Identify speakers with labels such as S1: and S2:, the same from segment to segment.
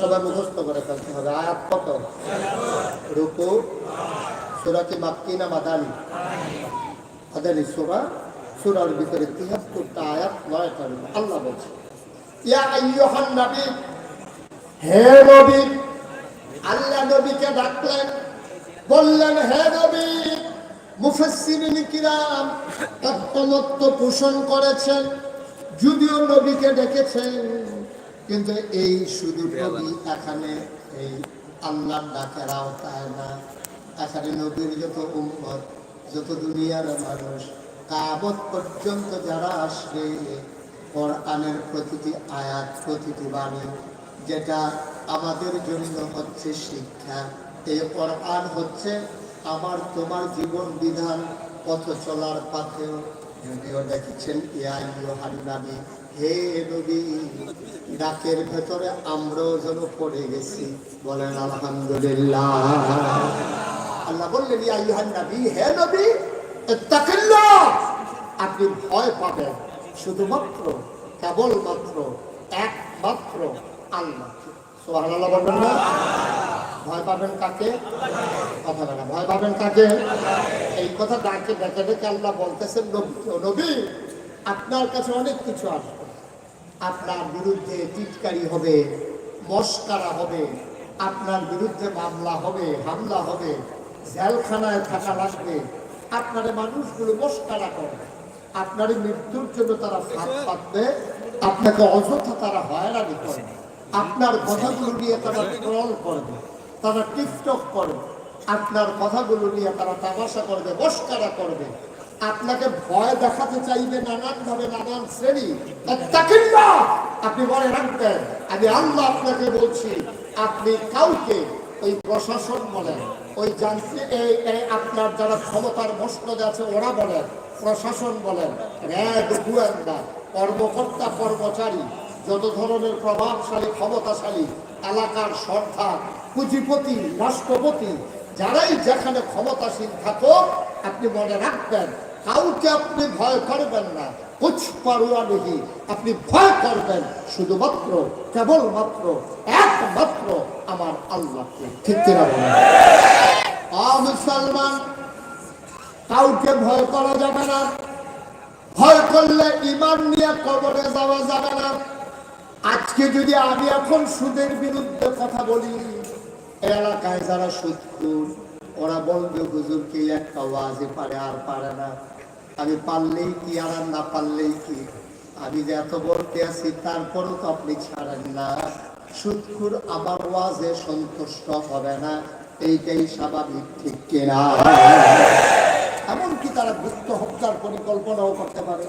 S1: সবাই মুখস্থ করে ফেলতে হবে আয়াত কত? রুকু সুরা কি মাক্কি না মাদানি? মাদানি সুরা? সুরার ভিতরে তিহাত্তরটা আয়াত, নয়টা রুকু আল্লাহ বলছে যদিও নবীকে ডেকেছেন। কিন্তু এই শুধু নবী এখানে এই আল্লাহর ডাকের আওতায় না। এখানে নবীর যত উম্মত যত দুনিয়ার মানুষ কাবত পর্যন্ত যারা আসবে কোরআনের প্রতিটি আয়াত প্রতিটি বাণী যেটা আমাদের জন্য হচ্ছে শিক্ষা। এই কোরআন হচ্ছে আমার তোমার জীবন বিধান পথ চলার পথেও যদিও দেখেছেন ইয়াই হে নবী ডাকের ভেতরে আমরাও যেন পড়ে গেছি, বলেন আলহামদুলিল্লাহ। আল্লাহ বললেন, ইয়া ইউহান নবী, হে নবী আপনি ভয় পাবেন, শুধুমাত্র, কেবলমাত্র, একমাত্র আল্লাহ। সুবহানাল্লাহ বলবেন না? ভয় পাবেন কাকে? কথা বলে, ভয় পাবেন কাকে? এই কথা ডাকে, ডেকে ডেকে আল্লাহ বলতেছেন, নবী আপনার কাছে অনেক কিছু আসবে। আপনার বিরুদ্ধে টিটকারি হবে, মস্কারা হবে, আপনার বিরুদ্ধে মামলা হবে, হামলা হবে, জেলখানায় থাকা লাগবে। আপনার মানুষগুলো মস্কারা করবে আপনার মৃত্যুর জন্য তারা ফাঁদ পাতবে। আপনাকে অযথা তারা হয়রানি করবে আপনার কথাগুলো নিয়ে তারা ট্রল করবে। তারা টিকটক করবে আপনার কথাগুলো নিয়ে তারা তামাশা করবে মস্কারা করবে। আপনাকে ভয় দেখাতে চাইবে নানান ভাবে নানান শ্রেণি আপনি মনে রাখবেন, আমি আল্লাহ আপনাকে বলছি, আপনি কাউকে ওই প্রশাসন বলেন, ওই এই আপনার যারা ক্ষমতার মসনদে আছে, ওরা বলেন, প্রশাসন বলেন, র্যাব গোয়েন্দা, কর্মকর্তা, কর্মচারী, যত ধরনের প্রভাবশালী, ক্ষমতাশালী, এলাকার সর্দার পুঁজিপতি, রাষ্ট্রপতি, যারাই যেখানে ক্ষমতাসীন থাকো, আপনি মনে রাখবেন, কাউকে আপনি ভয় করবেন না। কুছ পারুয়া আপনি ভয় করবেন, শুধুমাত্র, কেবলমাত্র, একমাত্র আমার আল্লাহকে। ঠিক মুসলমান, কাউকে ভয় করা যাবে না। ভয় করলে ইমান নিয়ে কবরে যাওয়া যাবে না। আজকে যদি আমি এখন সুদের বিরুদ্ধে কথা বলি এলাকায় যারা সুদকুর ওরা বলবে, হুজুর, কি একটা ওয়াজে পারে আর পারে না? আমি, পারলেই কি আর না পারলেই কি? আমি যে এত বলতে আছি, তারপরও তো আপনি ছাড়েন না। সুদকুর আমার ওয়াজে সন্তুষ্ট হবে না, এইটাই স্বাভাবিক, ঠিক কিনা? এমনকি তারা গুপ্ত হত্যার পরিকল্পনাও করতে পারে,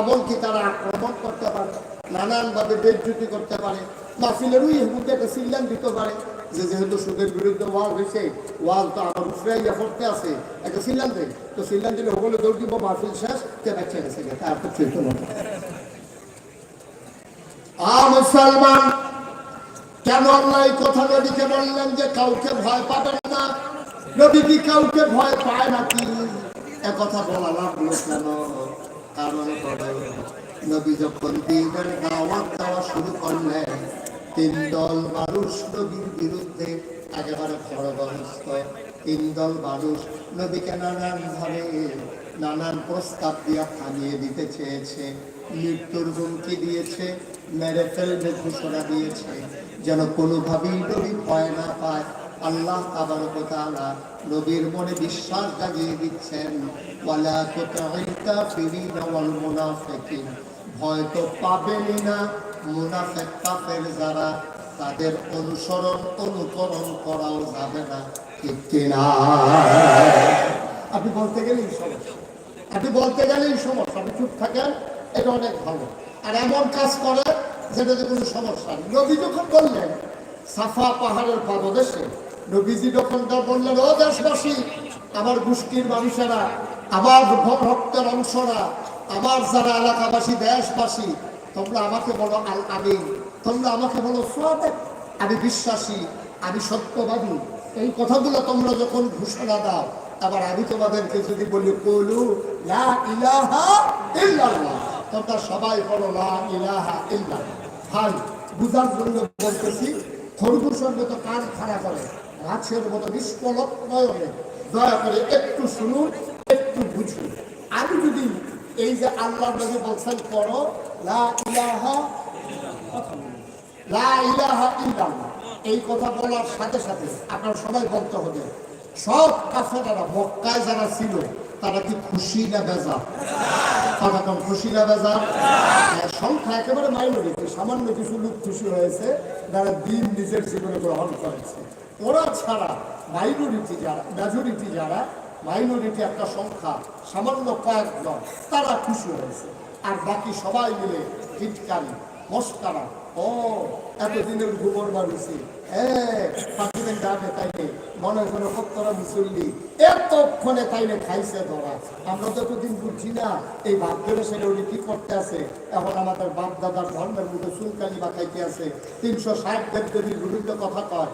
S1: এমনকি তারা আক্রমণ করতে পারে, নানানভাবে বেজ্জুতি করতে পারে মাহফিলেরই মধ্যে একটা সিল্লান দিতে পারে। যে যেহেতু সুদের বিরুদ্ধে ওয়াল হয়েছে ওয়াল তো আমার উফরাইয়া পড়তে আছে। একটা সিল্লান দেয় তো সিল্লান দিলে ওগুলো দৌড় দিব মাহফিল শেষ, কে বাচ্চা গেছে তারপর চলতে না। আ মুসলমান, কেন আল্লাহ এই কথা বললেন যে কাউকে ভয় পাবেন না? নবী কি কাউকে ভয় পায় নাকি? এ কথা বলা লাগল কেন? কারণ নবী যখন দিনের দাওয়াত দেওয়া শুরু করলেন তিন দল মানুষ নবীর বিরুদ্ধে একেবারে খড়গহস্ত তিন দল মানুষ নবীকে নানান ভাবে, নানান প্রস্তাব দিয়া থামিয়ে দিতে চেয়েছে। মৃত্যুর হুমকি দিয়েছে, মেরে ফেলবে ঘোষণা দিয়েছে। যেন কোনোভাবেই নবী ভয় না পায়। আল্লাহ তাবারকতালা নবীর মনে বিশ্বাস জাগিয়ে দিচ্ছেন ওয়াল মুনাফিকিন ভয় তো পাবেনই না মুনাফিক কাফের যারা, তাদের অনুসরণ, অনুকরণ করাও যাবে না আপনি বলতে গেলেই সমস্যা। আপনি বলতে গেলেই সমস্যা। আপনি চুপ থাকেন, এটা অনেক ভালো। আর এমন কাজ করে যেটাতে কোনো সমস্যা নেই। নবী যখন বললেন, সাফা পাহাড়ের পাদদেশে, নবীজি যখন তা বললেন, ও দেশবাসী, আমার গোষ্ঠীর মানুষেরা, আমার রক্তের অংশরা, আমার যারা এলাকাবাসী, দেশবাসী তোমরা আমাকে বলো আল আমিন তোমরা আমাকে বলো সোয়াদেক আমি বিশ্বাসী, আমি সত্যবাদী। এই কথাগুলো তোমরা যখন ঘোষণা দাও, আবার আমি তোমাদেরকে যদি বলি, কলু তোমরা সবাই বলো, লা ভাই, বুঝার জন্য বলতেছি মতো কান খাড়া করে মাছের মতো নিষ্পলক দয়া করে একটু শুনুন, একটু বুঝুন। আমি যদি এই যে আল্লাহ নবী বলছেন করো লা ইলাহা লা ইলাহা ইল্লাল্লাহ। এই কথা বলার সাথে সাথে আপনার সবাই বলতে হবে সব কাফেরারা মক্কায় যারা ছিল তারা কি খুশি না বেজার? কথা কম খুশি না বেজার? হ্যাঁ, সংখ্যা একেবারে মাইনরিটি সামান্য কিছু লোক খুশি হয়েছে যারা দিন নিজের জীবনে গ্রহণ করেছে। ওরা ছাড়া মাইনরিটি যারা মেজরিটি যারা মাইনরিটি একটা সংখ্যা, সামান্য কয়েকজন, তারা খুশি হয়েছে। আর বাকি সবাই মিলে টিটকারি মস্কারা, ও, এতদিনের গোবর বাড়িছে হ্যাঁ পাখিদের ডাকে তাইলে মনে করে সত্তরা মুসল্লি এতক্ষণে তাইলে খাইছে ধরা আমরা যতদিন বুঝছি না, এই ভাগ্যের ছেলে উনি কি করতে আছে? এখন আমাদের বাপ দাদার ধর্মের মধ্যে সুলকালি বা খাইতে আছে। তিনশো ষাট দেবদেবীর বিরুদ্ধে কথা কয়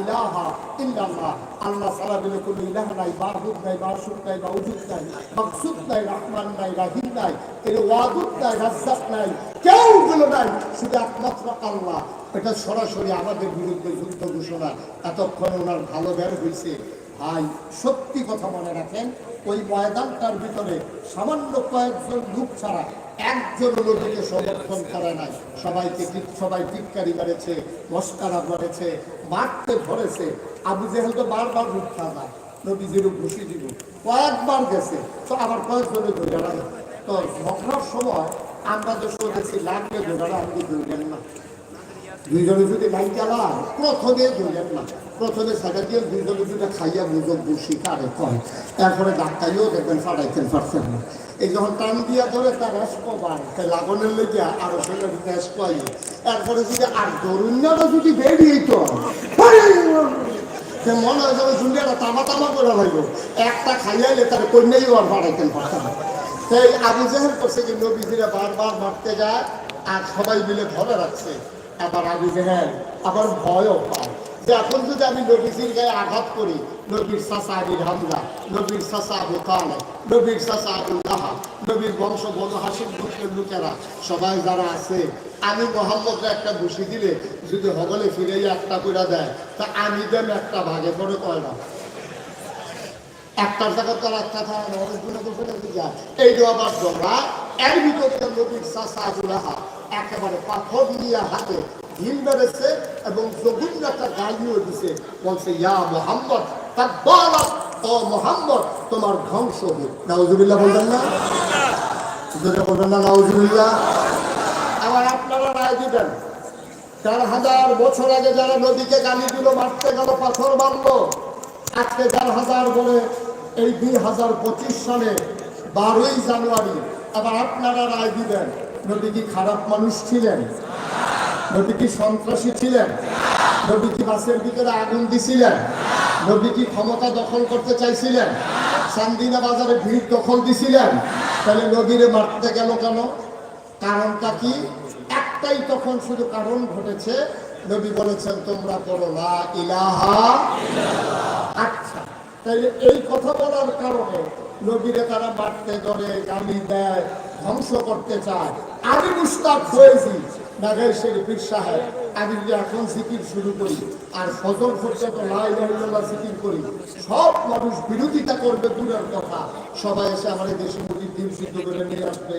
S1: ইলাহা ইল্লাল্লাহ, আল্লাহ সারা বলে কোনো ইলাহ নাই বাহুদ নাই বাসুদ নাই বা উজুদ নাই, মকসুদ নাই, রহমান নাই, রাহিম নাই, এর ওয়াদুদ নাই, রাজ্জাক নাই, কেউ গুলো নাই, শুধু একমাত্র আল্লাহ। এটা সরাসরি আমাদের বিরুদ্ধে যুদ্ধ ঘোষণা। এতক্ষণ ওনার ভালো বের হয়েছে ভাই, সত্যি কথা মনে রাখেন, ওই ময়দানটার ভিতরে সামান্য কয়েকজন লোক ছাড়া একজন নদীকে সমর্থন করে নাই। সবাইকে সবাই টিটকারি মেরেছে মস্কারা করেছে, মারতে ধরেছে। আবু জেহেল তো বারবার রুখা যায় নবীজির ঘুষি দিব। কয়েকবার গেছে, তো আবার কয়েকজনে ধরে তো ঝগড়ার সময় আমরা তো শুনেছি, লাগলে ধরে আপনি ধরলেন না। দুইজনে যদি লাইন চালায়, প্রথমে ধরলেন না প্রথমে সাজা দিয়ে দুইজনে যদি খাইয়া বুঝো বসি কারে কয়। তারপরে ডাক্তারিও দেখবেন ফাটাইতেন পারছেন না এই যখন টান দিয়া ধরে তার তাই লাগনের লেগে আরও পাই তারপরে যদি আর দরুন্যাটা যদি বেরিয়ে তো সে মনে হয় যেন দুনিয়াটা তামা তামা করে লাগল একটা খাইয়াইলে তার কন্যাই আর ফাটাইতেন পারছেন না সেই আবু জাহেল করছে যে, নবীজিরা বারবার মারতে যায় আর সবাই মিলে ধরে রাখছে। আবার আবু জাহেল আবার ভয়ও পায়। যে এখন যদি আমি নবীজির গায়ে আঘাত করি, নবীর চাষা আবির হামলা নবীর চাষা আবু তালে নবীর চাষা আবু লাহা নবীর বংশ বনু হাসিম গোত্রের লোকেরা, সবাই যারা আছে, আমি মোহাম্মদরা একটা ঘুষি দিলে যদি হগলে ফিরে একটা করে দেয়, তা আমি দেন একটা ভাগে করে কয় না। একটার জায়গা তো আর একটা থাকে অনেকগুলো তো যায় এই যে আবার জমরা এর ভিতরে নবীর চাষা আবুলাহা একেবারে পাথর। নিয়ে হাতে ঢিল মেরেছে এবং একটা গালিও দিছে। বলছে, ইয়া মোহাম্মদ তাব্বালাক ও মোহাম্মদ, তোমার ধ্বংস হোক নাউজুবিল্লাহ বলবেন না? বলবেন না আবার আপনারা রায় দিবেন। চার হাজার বছর আগে যারা নদীকে গালি দিল, মারতে গেল, পাথর মারলো, আজকে চার হাজার বলে, এই দুই হাজার পঁচিশ সালে বারোই জানুয়ারি, আবার আপনারা রায় দিবেন। নদী কি খারাপ মানুষ ছিলেন। নবী কি সন্ত্রাসী ছিলেন। নবী কি বাসের ভিতরে আগুন দিছিলেন। নবী কি ক্ষমতা দখল করতে চাইছিলেন। সান্দিনা বাজারে ভিড় দখল দিছিলেন। তাহলে নবীরে মারতে গেল কেন? কারণটা কি? একটাই তখন শুধু কারণ ঘটেছে। নবী বলেছেন, তোমরা করো না ইলাহা আচ্ছা তাইলে এই কথা বলার কারণে নবীরে তারা মারতে ধরে, গালি দেয়, ধ্বংস করতে চায়। আমি মুস্তাক হয়েছি নাগাই শরীফির সাহেব, আমি যদি এখন সিকিম শুরু করি, আর ফজর করতে তো লাই জিকির করি। সব মানুষ বিরোধিতা করবে দূরের কথা। সবাই এসে আমার দেশে মুরগির দিন সিদ্ধ করে নিয়ে আসবে।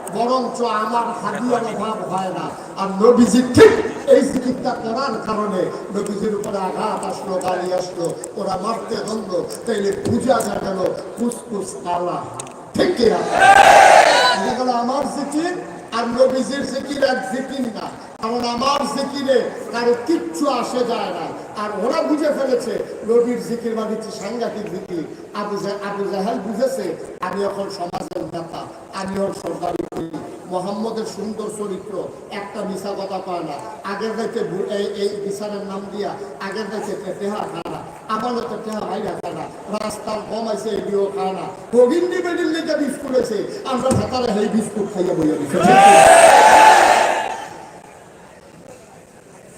S1: বরঞ্চ আমার হাদিয়ার অভাব হয় না। আর নবীজি ঠিক এই জিকিরটা করার কারণে নবীজির উপরে আঘাত আসলো গাড়ি আসলো, ওরা মারতে ধরলো তাইলে পূজা যা গেল ঠিক হলো আমার জিকির আর নবীজির জিকির এক জিকির না। কারণ আমার জিকিরে কারও কিচ্ছু আসে যায় না। আর ওরা বুঝে ফেলেছে, নবীর জিকির মানে সাংঘাতিক জিকির। আবু আবু জাহাল বুঝেছে, আমি এখন সমাজের নেতা। আমি ওর সরকারি করি। মোহাম্মদের সুন্দর চরিত্র, একটা মিশা কথা কয় না। আগের রাইতে এই বিচারের নাম দিয়া আগের রাইতে টেহা খায় না। আমানতের টেহা ভাইরা খায় না। রাস্তার কম আছে এডিও খায় না। গোবিন্দি বেডির লিখে বিস্কুট আছে। আমরা ভাতারে সেই বিস্কুট খাইয়া বইয়া দিচ্ছি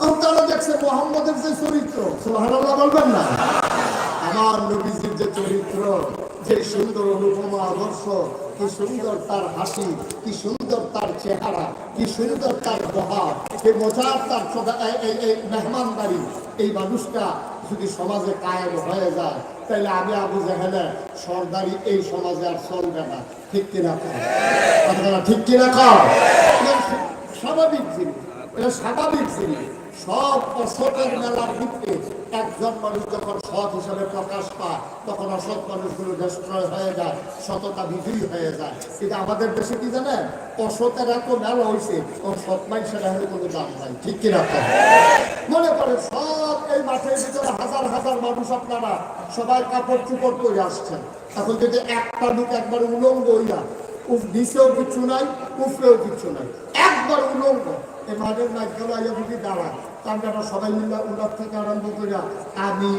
S1: আপনারা দেখছেন মোহাম্মদের যে চরিত্র সোহানাল্লাহ বলবেন না? আমার নবীজির যে চরিত্র, যে সুন্দর অনুপমা আদর্শ কি সুন্দর তার হাসি, কি সুন্দর তার চেহারা, কি সুন্দর তার বহার কি মজার তার মেহমানদারি। এই মানুষটা যদি সমাজে কায়েম হয়ে যায় তাহলে আমি আবু জাহেলে সর্দারি এই সমাজে আর চলবে না। ঠিক কিনা কথাটা ঠিক কিনা? এটা স্বাভাবিক জিনিস, এটা স্বাভাবিক জিনিস। সব অসতের মেলার ভিত্তি একজন মানুষ যখন সৎ হিসাবে প্রকাশ পায়, তখন অসৎ মানুষগুলো হয়ে যায়, সততা হয়ে যায়। কিন্তু আমাদের দেশে কি জানেন? অসতের এত মেলা হয়েছে ও সৎ কোনো দাম নাই। ঠিক কিনা মনে করেন সব এই মাঠের ভিতরে হাজার হাজার মানুষ আপনারা সবাই কাপড় চুপড় করে আসছেন। এখন যদি একটা লোক একবার উলঙ্গ হইয়া, উফ, নিচেও কিছু নাই উফরেও কিছু নাই, একবার মাঝখানে আইয়া যদি দাঁড়ায়। আমরা সবাই মিলে উনার থেকে আরম্ভ করে আমি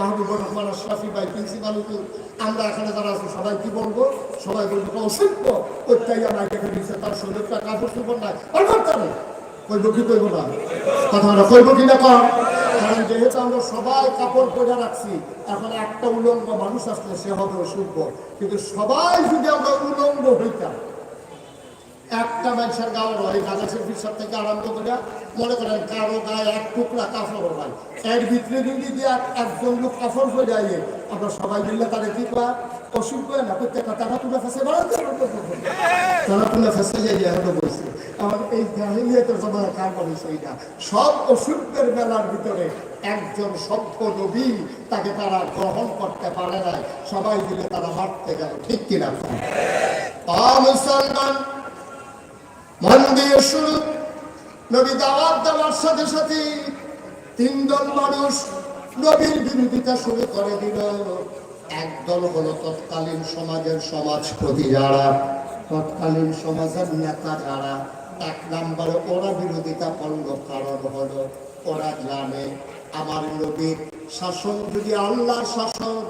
S1: মাহবুবুর রহমান, আশরাফি ভাই প্রিন্সিপাল আমরা এখানে যারা আছি, সবাই কি বলব? সবাই বলব অসভ্য প্রত্যেকে মাইকে দিচ্ছে তার শরীরটা কাপড় চুপড় নাই। অর্থাৎ কইব কি, কইব না? কথাটা কইব কি না কর কারণ যেহেতু আমরা সবাই কাপড় পরে রাখছি, এখন একটা উলঙ্গ মানুষ আসলে সে হবে অসুখ কিন্তু সবাই যদি আমরা উলঙ্গ হইতাম একটা মানুষের গাও রয় গাঁদা শিল্পীর সব থেকে আরম্ভ করে মনে করেন কারও গায়ে এক টুকরা কাপড় হয়। এর ভিতরে যদি একজন লোক কাপড় হয়ে যায়, আমরা সবাই মিললে তাদের কি করে একজন সভ্য নবী তাকে তারা গ্রহণ করতে পারে নাই। সবাই মিলে তারা মারতে গেল, ঠিক কিনা? মুসলমান মন দিয়ে শুরু। নবী দাওয়াত দেওয়ার সাথে সাথে তিনজন মানুষ নবীর বিরোধিতা শুরু করে দিল। একদল হলো তৎকালীন সমাজের সমাজপতি যারা, তৎকালীন সমাজের নেতা যারা। এক নম্বরে ওরা বিরোধিতা করল কারণ হলো ওরা জানে আমার নবীর শাসন যদি আল্লাহর শাসন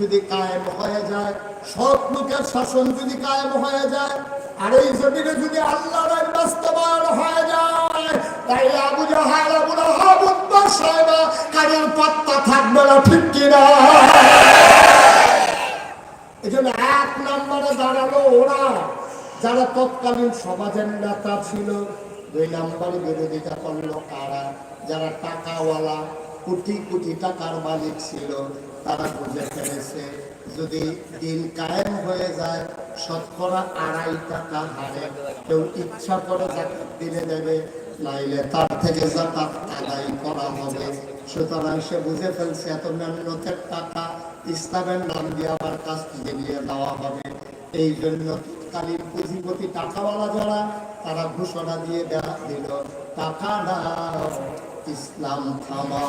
S1: যদি কায়েম হয়ে যায়, সব লোকের শাসন যদি কায়েম হয়ে যায় আর এই জমিনে যদি আল্লাহর বাস্তবায়ন হয়ে যায় আবু জাহাল, আবু লাহাব, উত্তর সাহেবা কারোর থাকবে না, ঠিক কিনা? এই জন্য এক নম্বরে দাঁড়াল ওরা, যারা তৎকালীন সমাজের নেতা ছিল, দুই নম্বরে বিরোধিতা করল কারা? যারা টাকাওয়ালা, কোটি কোটি টাকার মালিক ছিল তারা বুঝে ফেলেছে যদি দিন কায়েম হয়ে যায়, শতকরা আড়াই টাকা হারে কেউ ইচ্ছা করে জাকাত দিলে দেবে, নাইলে তার থেকে জাকাত আদায় করা হবে। সুতরাং সে বুঝে ফেলছে, এত মেহনতের টাকা ইসলামের নাম দিয়ে আবার কাজ নিয়ে দেওয়া হবে। এই জন্য তৎকালীন পুঁজিপতি টাকাওয়ালা যারা, তারা ঘোষণা দিয়ে দেওয়া দিল, টাকা দাও, ইসলাম থামা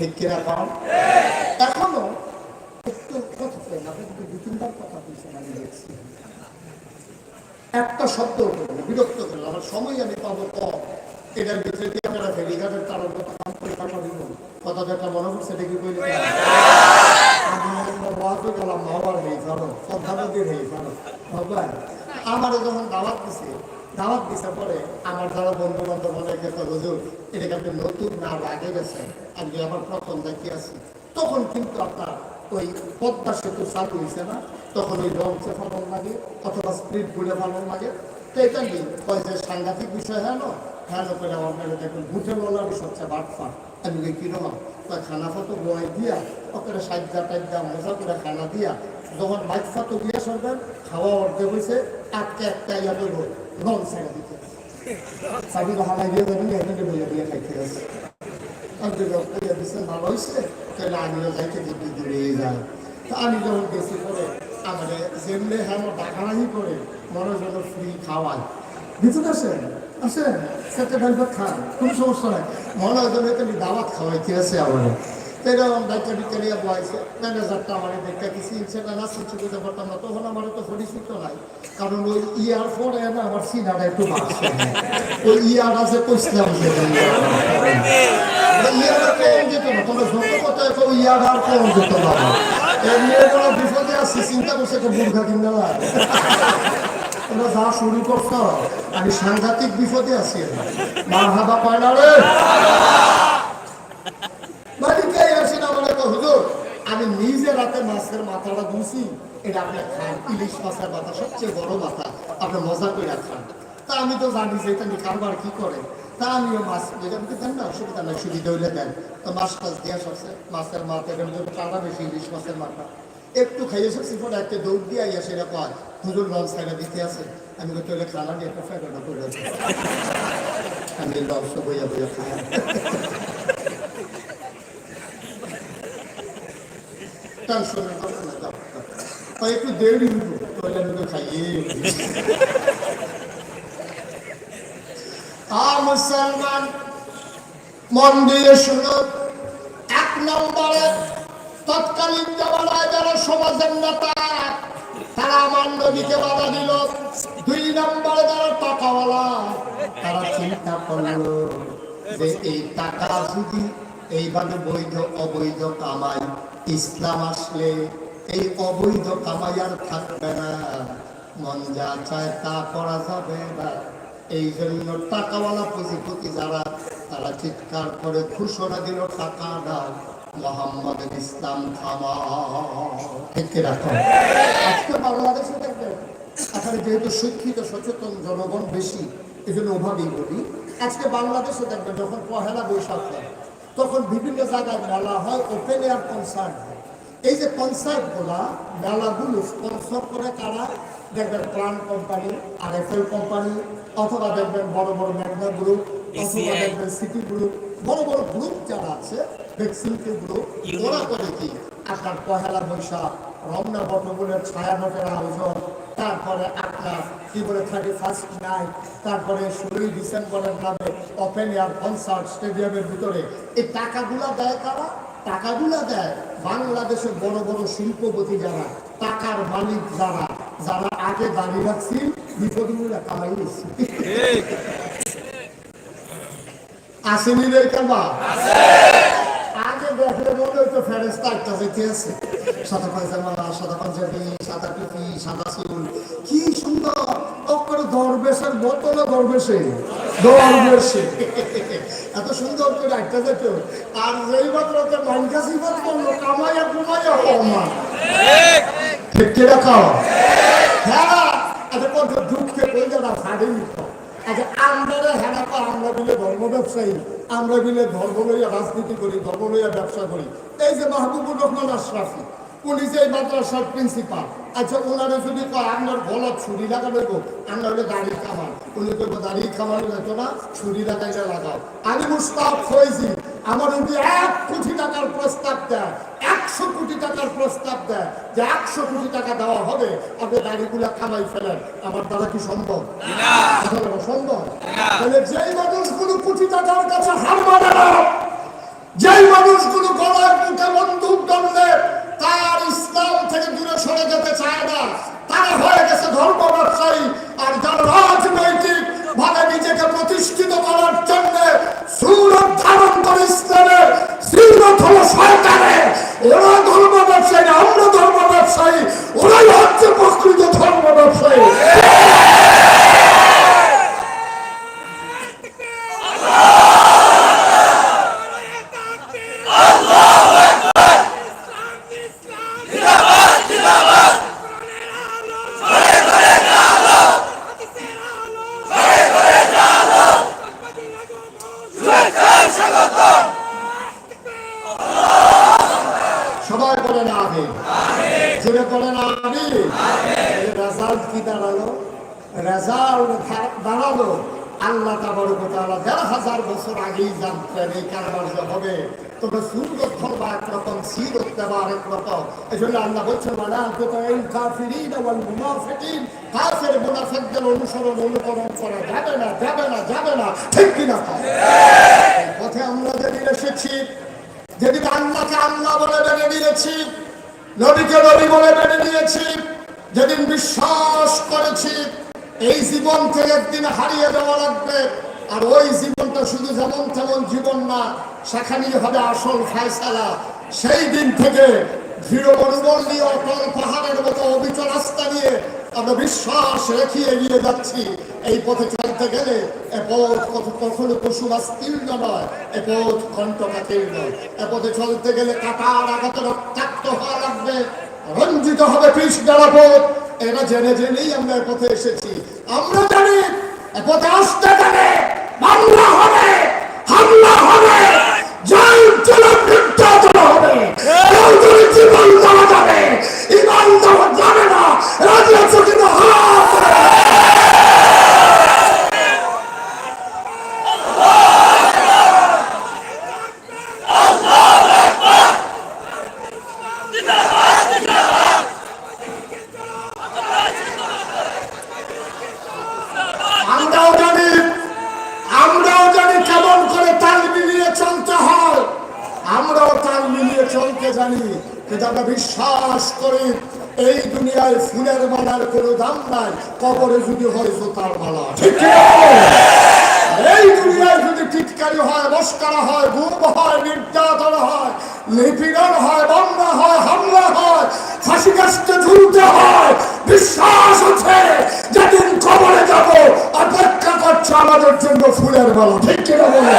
S1: ঠিক কিনা কম এখনও একটু শব্দ বিরক্ত করলেন আমার সময় আমি পাবো কম। এটার ভিতরে কি আপনারা ফেরিঘাটের তার কাম আমার যখন দাওয়াত দিছে দাওয়াত দিছে পরে আমার যারা বন্ধু বান্ধব আপনি নতুন না লাগে গেছে আমি আবার প্রথম দেখি আছি তখন কিন্তু আপনার ওই পদ্মা সেতু চালু হয়েছে না? তখন ওই লঞ্চে ফালন লাগে অথবা বুড়ে ফালন লাগে। তো এটা নেই কয় যে সাংঘাতিক বিষয় করে আমার দেখুন বলারই সবচেয়ে আমি খানা বয় দিয়া টাজ্জা মজা করে খানা দিয়া, যখন দিয়ে সরবেন খাওয়া অর্ধেক হয়েছে আটকে একটা ইয়া লঞ্চ ছেড়ে দিতে। চাবি হালাই দিয়ে দেবেন এখানে বলে দিয়ে খাইতে গেছে যদি অপরিয়া দিচ্ছে ভালো হয়েছে? তাহলে আমিও যাইতে দিতে দূরে যায়। তা আমি যখন গেছি পরে, আমাদের যেমনি হ্যাঁ ডাকারাহি করে, মনে ফ্রি খাওয়ায়। ভিতরে আসেন আসেন সেটা খান, কোনো সমস্যা নাই। মনে হয় দাওয়াত খাওয়াইতে আছে আমার এরকম ডাক্তার বিকারিয়া বয়সে ম্যানেজারটা আমার দেখতে কিছু ইনসেটা না কিছু বুঝতে পারতাম না, তখন আমার তো পরিচিত নাই। কারণ ওই ইয়ার পরে না আমার সিনাটা একটু বাড়ছে। ওই ইয়ার আছে কইসলাম যে ইয়ার কম যেত না তোমরা সত্য কথা একটা ওই ইয়ার আর কম যেত না। এই মেয়েগুলো বিপদে আসছে চিন্তা করছে একটা বুর্খা কিনা লাগে তোমরা যা শুরু করছ, আমি সাংঘাতিক বিপদে আছি। মা হাবা পায় না রে বাড়িতে আসে না বলে তো হুজুর আমি নিজে রাতে মাছের মাথাটা ধুছি এটা আপনি খান। ইলিশ মাছের মাথা, সবচেয়ে বড় মাথা। আপনি মজা করে খান। তা আমি তো জানি যে এটা কারবার কি করে। তা আমিও মাছ যদি আমাকে দেন না, অসুবিধা নাই সুবিধা হইলে দেন। তো মাছ টাছ দিয়ে সবসে মাছের মাথা, এখানে টানা বেশি, ইলিশ মাছের মাথা। একটু খাইয়ে সবসে পরে একটা দৌড় দিয়ে আইয়া সেটা কয়, হুজুর লঞ্চ সাইডে দিতে আছে। আমি তো তোলে খানা দিয়ে একটা ফেরোটা করে আমি লঞ্চ বইয়া বইয়া খাই। না যাও আর একটু দেরি হইব তাহলে আমি খাইয়ে। আ মুসলমান মন দিয়ে শুনো, এক নম্বরে তৎকালীন জমানায় যারা সমাজের নেতা, তারা আমার নদীকে বাধা দিল। দুই নম্বরে যারা টাকাওয়ালা, তারা চিন্তা করল যে এই টাকা যদি এইভাবে বৈধ, অবৈধ কামাই ইসলাম আসলে এই অবৈধ কামাই আর থাকবে না। মন যা চায় তা করা যাবে না এই জন্য টাকাওয়ালা পুঁজিপতি যারা, তারা চিৎকার করে ঘোষণা দিল, টাকা দাও মোহাম্মদ ইসলাম থামা ঠিক রাখো। আজকে বাংলাদেশে দেখবেন, এখানে যেহেতু শিক্ষিত, সচেতন জনগণ বেশি এই জন্য বলি, আজকে বাংলাদেশে দেখবেন যখন পহেলা বৈশাখ হয় তখন বিভিন্ন জায়গায় মেলা হয় ওপেন এয়ার কনসার্ট হয়। এই যে কনসার্টগুলা মেলাগুলো স্পন্সর করে কারা? দেখবেন Pran company R F L company অথবা দেখবেন বড় বড় মেঘনা গ্রুপ অথবা দেখবেন সিটি গ্রুপ বড় বড় গ্রুপ যারা আছে ভ্যাকসিনকে গ্রুপ ওরা করে কি? আপনার পহেলা বৈশাখ রমনা বটগুলোর ছায়া নোটের আয়োজন তারপরে আপনার কি বলে থার্টি ফার্স্ট নাইট তারপরে ষোলোই ডিসেম্বরের নামে ওপেন এয়ার কনসার্ট স্টেডিয়ামের ভিতরে। এই টাকাগুলা দেয় কারা? টাকাগুলা দেয় বাংলাদেশের বড় বড় শিল্পপতি যারা, টাকার মালিক যারা যারা আগে দাঁড়িয়ে রাখছি বিপদগুলা কামাই আসেনি রে কামা আগে দেখলে মনে ফেরেস্তা একটা যেতে আছে সাদা পায়জামা সাদা পাঞ্জাবি সাদা টুপি সাদা চুল কি সুন্দর! অক্ষরে দরবেশের বোতল দরবেশে? দরবেশে। এত সুন্দর করে একটা যেত আর যেই মাত্র ওকে মানকা সিফত কামাইয়া কুমাইয়া হমা ঠিক কে রাখাও হ্যাঁ এটা কত দুঃখে বলতে না ছাড়েনি আচ্ছা আমরা হেনা পা আমরা বিলে ধর্ম ব্যবসায়ী। আমরা বিলে ধর্ম লইয়া রাজনীতি করি, ধর্ম লইয়া ব্যবসা করি। এই যে মাহবুবুর রহমান আশরাফি, উনি যে মাদ্রাসার প্রিন্সিপাল আচ্ছা ওনারা যদি কয়, আপনার গলা ছুরি লাগানো গো আমরা হলে দাড়ি খামান উনি করব দাড়ি যেত না, ছুরি লাগাইটা লাগাও। আমি মুস্তাফ ফয়েজি আমার উনি এক কোটি টাকার প্রস্তাব দেয়, একশো কোটি টাকার প্রস্তাব দেয়। যে একশো কোটি টাকা দেওয়া হবে, আপনি দাড়িগুলা কামাই ফেলেন। আমার দ্বারা কি সম্ভব? সম্ভব? তাহলে যেই মানুষগুলো কোটি টাকার কাছে হার মানে না, যেই মানুষগুলো গলার মুখে বন্দুক তার ইসলাম থেকে দূরে সরে যেতে চায় না, তারা হয়ে গেছে ধর্ম ব্যবসায়ী আর যারা রাজনৈতিক ভাবে নিজেকে প্রতিষ্ঠিত করার জন্য সুরত ধারণ করে ইসলামের সুরত হলো সরকারের ওরা ধর্ম ব্যবসায়ী না, আমরা ধর্ম ব্যবসায়ী ওরাই হচ্ছে প্রকৃত ধর্ম ব্যবসায়ী সবাই বলে না আমি জুড়ে বলে না আমি রেজাল্ট কি দাঁড়াল রেজাল্ট দাঁড়াল আল্লাহ তাবারক তাআলা দেড় হাজার বছর আগেই জানতেন এই কারবার যে হবে তবে সুরত ধরবা একরকম যেদিন নবীকে যেদিন বিশ্বাস করেছি, এই জীবন থেকে একদিন হারিয়ে দেওয়া লাগবে। আর ওই জীবনটা শুধু যেমন তেমন জীবন না, সেখানেই হবে আসল ফায়সালা। সেই দিন থেকে দৃঢ় মনোবল নিয়ে অটল পাহাড়ের মতো অবিচল রাস্তা নিয়ে আমরা বিশ্বাস রেখে এগিয়ে যাচ্ছি। এই পথে চলতে গেলে এ পথ কত- কখনো পশু তীর্ণ নয়, এ পথ কণ্ঠকাতীর্ণ এ পথে চলতে গেলে কাটার আঘাতে রক্তাক্ত হওয়া লাগবে। রঞ্জিত হবে কৃষ দ্বারা পথ। এটা জেনে জেনেই আমরা এ পথে এসেছি। আমরা জানি এ পথে আসতে গেলে বাংলা হবে, হামলা হবে। জীবন ফুলের মালা ঠিক কিনা বলে?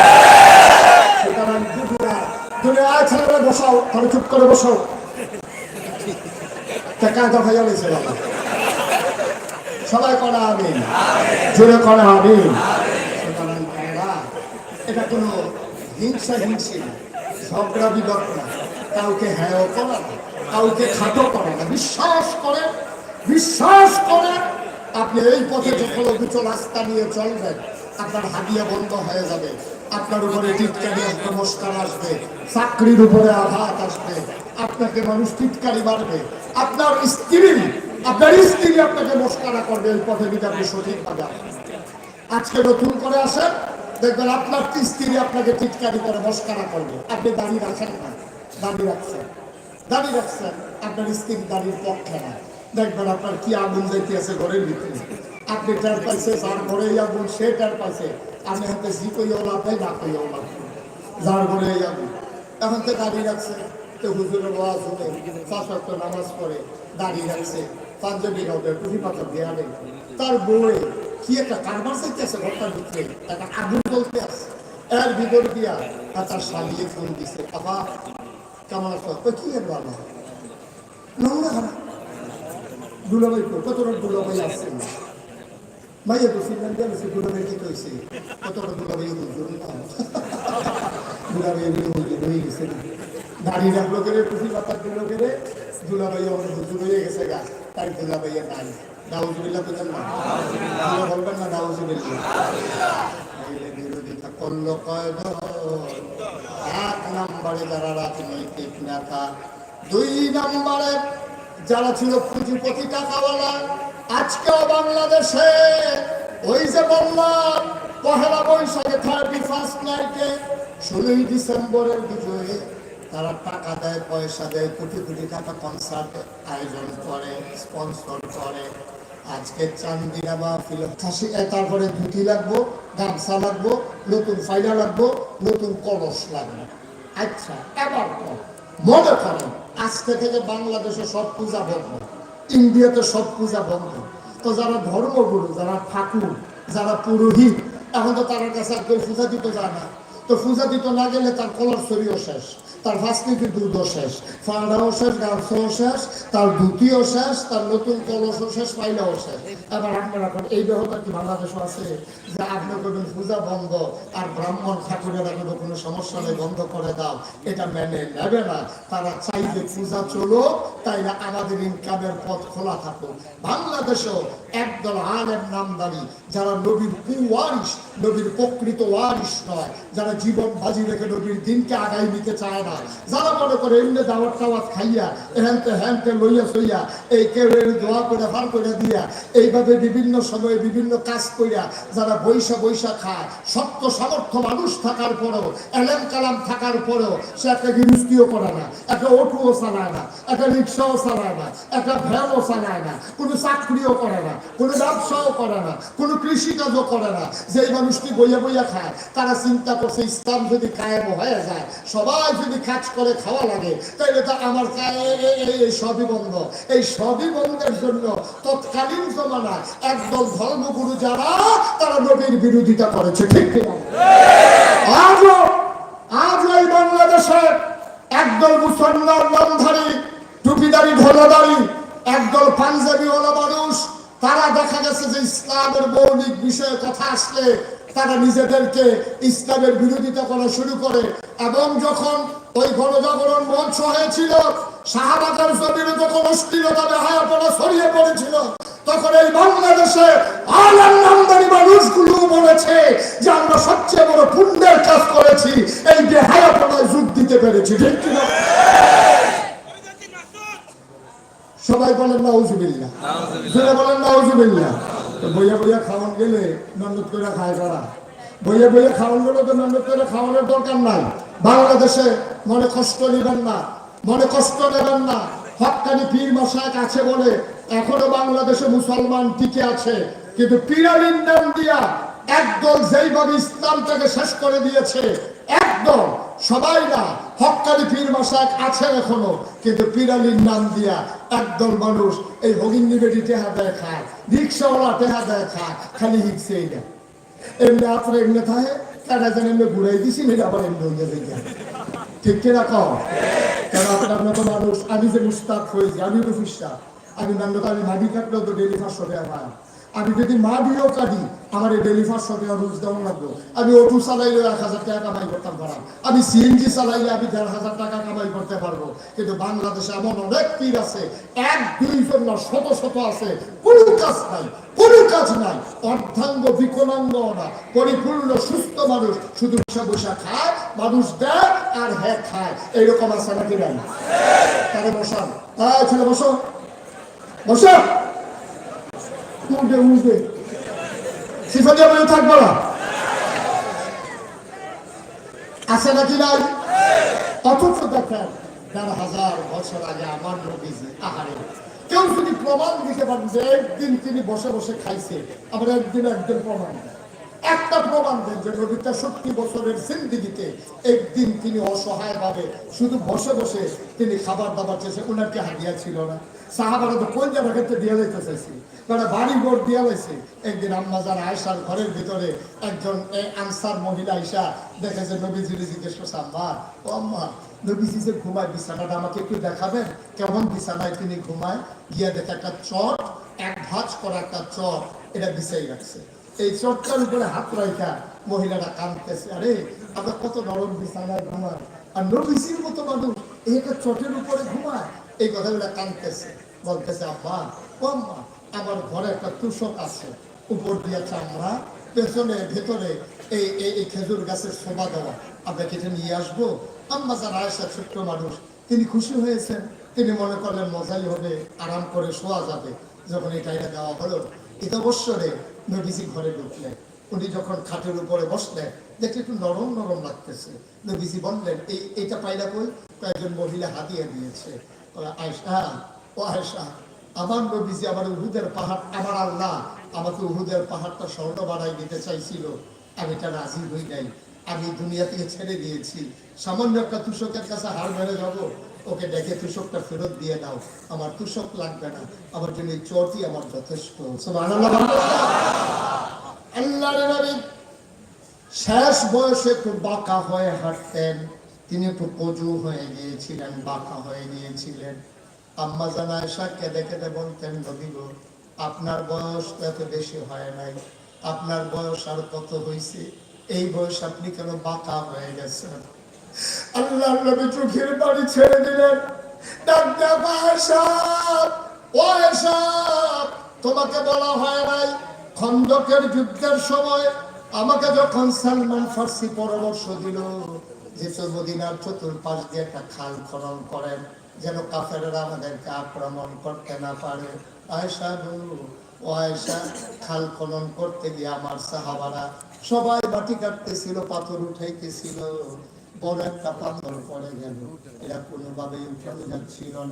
S1: বসাও, তাহলে চুপ করে বসাও। করা আমিন। এটা কোনো হিংসা হিংসি না, ঝগড়া বিবাদ কাউকে হ্যাঁ না কাউকে খাটো করা না। বিশ্বাস করে বিশ্বাস করে। আপনি এই পথে যখন অভিচ রাস্তা নিয়ে চলবেন। আপনার হাদিয়া বন্ধ হয়ে যাবে। আপনার উপরে টিটকারি আসবে আসবে। চাকরির উপরে আঘাত আসবে। আপনাকে মানুষ টিটকারি মারবে। আপনার স্ত্রী আপনার স্ত্রী আপনাকে মস্কারা করবে। এই পথে যদি আপনি সঠিকভাবে আজকে নতুন করে আসেন, দেখবেন আপনার স্ত্রী আপনাকে টিটকারি করে মস্কারা করবে। আপনি দাঁড়িয়ে রাখেন না? দাঁড়িয়ে রাখছেন দাঁড়িয়ে রাখছেন আপনার স্ত্রী দাঁড়ির পক্ষে না। দেখবেন আপনার কি আগুন যাইতে আছে ঘরের ভিতরে। আপনি টের পাইছে, যার ঘরে আগুন, সে টের পাইছে। আপনি হয়তো জি কইও লাভ নাই না কইও লাভ যার ঘরে আগুন। এখন তো দাঁড়িয়ে রাখছে। তো হুজুরের ওয়াজ শুনে ওয়াক্ত নামাজ পড়ে, দাঁড়িয়ে রাখছে। পাঞ্জাবি গাউদের টুপি পাথর দেয়া নেই। তার বউয়ে কি একটা কারবার চাইতেছে ঘরটার ভিতরে? একটা আগুন চলতে আছে। এর ভিতর দিয়া আর তার শালিয়ে ফোন দিছে, বাবা, কেমন কি এর বাবা? নোংরা খারাপ। দুলাভাই কো কতটা দুলাভাই আসছে ভাইয়া তো ফিনল্যান্ডে আছে দুলাভাই কি কইছে? কতটা দুলাভাই হুজুর না এমনি হুজুর হয়ে গেছে দাঁড়িয়ে রাখল করে টুপি পাতার দিলো করে দুলাভাই আমাদের হুজুর হয়ে গেছে গা। তাই দুলাভাইয়ের নাই। দাউজুবিল্লাহ বুঝেন না দুলা বলবেন না দাউজুবিল্লাহ এক নম্বরে যারা রাজনৈতিক নেতা, দুই নম্বরে যারা ছিল পুঁজিপতি টাকাওয়ালা, আজকেও বাংলাদেশে ওই যে বললাম, পহেলা বৈশাখে থার্টি ফার্স্ট নাইটে ষোলোই ডিসেম্বরের বিজয়ে তারা টাকা দেয়, পয়সা দেয়, কোটি কোটি টাকা কনসার্ট আয়োজন করে স্পন্সর করে। আজকে চান্দিনা মাহফিল খাসি তারপরে ধুতি লাগবো, গামছা লাগবো, নতুন ফাইলা লাগবো, নতুন কলস লাগবে। আচ্ছা এবার মনে করেন আজকে থেকে বাংলাদেশে সব পূজা বন্ধ। ইন্ডিয়াতে সব পূজা বন্ধ। তো যারা ধর্মগুরু, যারা ঠাকুর, যারা পুরোহিত, এখন তো তারা কাছে আর কেউ পূজা দিতে যায় না। তো পূজা দিতে না গেলে তার কলার শরীরও শেষ, তার ভাস্কৃতি দুধও শেষ ফাড়াও শেষ, গামছাও শেষ, তার ধুতিও শেষ, তার নতুন কলসও শেষ, পাইলাও শেষ। এবার আপনারা এখন এই ব্যবহারটা কি বাংলাদেশও আছে যে আপনি করবেন পূজা বন্ধ, আর ব্রাহ্মণ ঠাকুরেরা কোনো কোনো সমস্যা নেই, বন্ধ করে দাও। এটা মেনে নেবে না। তারা চাই যে পূজা চলো তাই না আমাদের ইনকামের পথ খোলা থাকুক। বাংলাদেশেও একদল আলেম নামদারি, যারা নবীর কুয়ারিস নবীর প্রকৃত ওয়ারিস নয়। যারা জীবন বাজি রেখে নবীর দিনকে আগাই নিতে চায় না। যারা মনে করে এমনি দাওয়াত টাওয়াত খাইয়া হ্যানতে হ্যানতে লইয়া সইয়া এই কেউ দোয়া করে, ভার করে দিয়া, এইভাবে বিভিন্ন সময়ে বিভিন্ন কাজ কইরা যারা বৈশা বৈশা খায়, সত্য সামর্থ্য মানুষ থাকার পরেও, এলেম কালাম থাকার পরেও, সে একটা গৃহস্থিও করে না, একটা অটোও চালায় না, একটা রিক্সাও চালায় না, একটা ভ্যানও চালায় না, কোনো চাকরিও করে না, কোনো ব্যবসাও করে না, কোনো কৃষিকাজও করে না। যেই মানুষটি বইয়া বইয়া খায়। তারা চিন্তা করছে, ইসলাম যদি কায়েম হয়ে যায়, সবাই যদি কাজ করে খাওয়া লাগে তাহলে তো আমার এই সবই বন্ধ। এই সবই বন্ধের জন্য তৎকালীন জমানায় একদল ধর্মগুরু যারা, তারা নবীর বিরোধিতা করেছে, ঠিক আজও আজ এই বাংলাদেশে একদল মুসলমান নামধারী, টুপিদারি ঢোলাদারি একদল পাঞ্জাবি ওলা মানুষ, তারা দেখা গেছে যে ইসলামের মৌলিক বিষয়ে কথা আসলে তারা নিজেদেরকে ইসলামের বিরোধিতা করা শুরু করে এবং যখন ওই গণজাগরণ মঞ্চ হয়েছিল শাহবাগের জমিনে যখন অশ্লীলতা বেহায়া ছড়িয়ে পড়েছিল তখন এই বাংলাদেশে আলাম নামদারি মানুষগুলো বলেছে যে আমরা সবচেয়ে বড় পুণ্যের কাজ করেছি এই বেহায়া যোগ দিতে পেরেছি। ঠিক কিনা সবাই বলেন না বলেন বইয়া বইয়া খাওয়ান গেলে নন্দত করে খায় তারা। বইয়া বইয়া খাওয়ান গেলে তো নন্দত করে খাওয়ানোর দরকার নাই। বাংলাদেশে মনে কষ্ট নেবেন না, মনে কষ্ট নেবেন না। হকানি পীর মশাক আছে বলে এখনও বাংলাদেশে মুসলমান টিকে আছে। কিন্তু পিরামিড নাম দিয়া একদল যেইভাবে ইসলামটাকে শেষ করে দিয়েছে একদম সবাই না, হকানি পীর মাসাক আছে এখনও, কিন্তু পিরালির নাম দিয়া একদল মানুষ এই হগিন্নি বেটি টেহা দেয় খায়, রিক্সাওয়ালা টেহা দেয় খায়, খালি হিকছে এমনি আপনার এমনি থাকে এমনি ঘুরাই দিছি আবার এমনি ঠিক আপনার মতো মানুষ, আমি যে মুস্তাক হয়েছি আমি তো ফুস্তা আমি আমি মাটি কাটলেও তো ডেলি টাকা পাই। আমি যদি মা দিয়েও কাটি আমার এই ডেলি পাঁচশো টাকা রোজ দেওয়া লাগবো। আমি অটো চালাইলে এক হাজার টাকা কামাই করতাম পারা আমি সিএনজি চালাইলে আমি দেড় হাজার টাকা কামাই করতে পারব। কিন্তু বাংলাদেশে এমন অনেক পীর আছে, এক দুইজন না শত শত আছে। কোনো কাজ নাই, কোনো কাজ নাই। অর্ধাঙ্গ, বিকলাঙ্গ না। পরিপূর্ণ, সুস্থ মানুষ। শুধু বসে বসে খায়, মানুষ দেয় আর হ্যাঁ খায়। এইরকম আছে নাকি নাই? তাহলে বসান হ্যাঁ ছেলে বসো। বসো। উঠে উঠে সিফাতে বলে থাকব না আছে নাকি নাই? অথচ দেখেন হাজার বছর আগে আমার নবীজি, আহারে, কেউ যদি প্রমাণ দিতে পারেন যে একদিন তিনি বসে বসে খাইছে আমার একদিন একদিন প্রমাণ দেন। একটা প্রমাণ দেন যে নবী তেষট্টি বছরের জিন্দিগিতে একদিন তিনি অসহায় ভাবে শুধু বসে বসে তিনি খাবার দাবার চেয়েছে, ওনার কি হাদিয়া ছিল না? সাহাবারা তো কোন জায়গা ক্ষেত্রে দিয়ে যাইতে চাইছি? বাড়ি ঘর দিয়ে লাইছে একদিন আম্মাজান আয়সার ঘরের ভিতরে একজন আনসার মহিলা আইসা দেখে যে জিজ্ঞেস করছে, আম্মা, ও আম্মা, নবীজি যে ঘুমায়, বিছানাটা আমাকে একটু দেখাবেন? কেমন বিছানায় তিনি ঘুমায়? গিয়া দেখে একটা চট, এক ভাঁজ করা একটা চট, এটা বিছাই রাখছে। এই চটটার উপরে হাত রাখা মহিলাটা কাঁদতেছে। আরে, আমরা কত নরম বিছানায় ঘুমায় আর নবীজির মতো মানুষ, এই একটা চটের উপরে ঘুমায়। এই কথাগুলো কাঁদতেছে। বলতেছে, আব্বা, ও আম্মা, আমার ঘরে একটা তুষক আছে। উপর দিয়ে চামড়া, পেছনে, ভেতরে এই এই খেজুর গাছের শোভা দেওয়া। আপনাকে এটা নিয়ে আসব? আম্মা যারা আয়সা ছোট্ট মানুষ, তিনি খুশি হয়েছেন। তিনি মনে করলেন, মজাই হবে, আরাম করে শোয়া যাবে। যখন এটা এটা দেওয়া হলো এটা অবসরে নবীজি ঘরে ঢুকলেন। উনি যখন খাটের উপরে বসলেন, দেখলে একটু নরম নরম লাগতেছে। নবীজি বললেন, এই, এইটা পাইলা কই? কয়েকজন মহিলা হাতিয়ে দিয়েছে। আয়সা ও আয়সা আমার নবীজি আমার উহুদের পাহাড়, আমার আল্লাহ আমাকে উহুদের পাহাড়টা স্বর্ণ বানাই দিতে চাইছিল। আমি এটা রাজি হই নাই। আমি দুনিয়া থেকে ছেড়ে দিয়েছি। সামান্য একটা তুষকের কাছে হার মেরে যাব। ওকে ডেকে তুষকটা ফেরত দিয়ে দাও। আমার তুষক লাগবে না। আমার জন্য চটি আমার যথেষ্ট। আল্লাহর শেষ বয়সে একটু বাঁকা হয়ে হাঁটতেন। তিনি একটু কজু হয়ে গিয়েছিলেন, বাঁকা হয়ে গিয়েছিলেন। আম্মা জানা এসা কেঁদে কেঁদে বলতেন, নবী আপনার বয়স এত বেশি হয় নাই। আপনার বয়স আর কত হয়েছে এই বয়স আপনি কেন বাঁকা হয়ে গেছেন? আল্লাহ নবী চোখের বাড়ি ছেড়ে দিলেন তোমাকে বলা হয় নাই খন্দকের যুদ্ধের সময় আমাকে যখন সালমান ফার্সি পরামর্শ দিল যে মদিনার চতুর্পাশ দিয়ে একটা খাল খনন করেন, যেন কাফেররা আমাদেরকে আক্রমণ করতে না পারে। আয়সা খাল খনন করতে গিয়ে আমার সাহাবারা সবাই মাটি কাটতেছিল, পাথর উঠাইতেছিল, বড় একটা পাথর পড়ে গেল। এরা কোনোভাবেই উঠানো যাচ্ছিল না।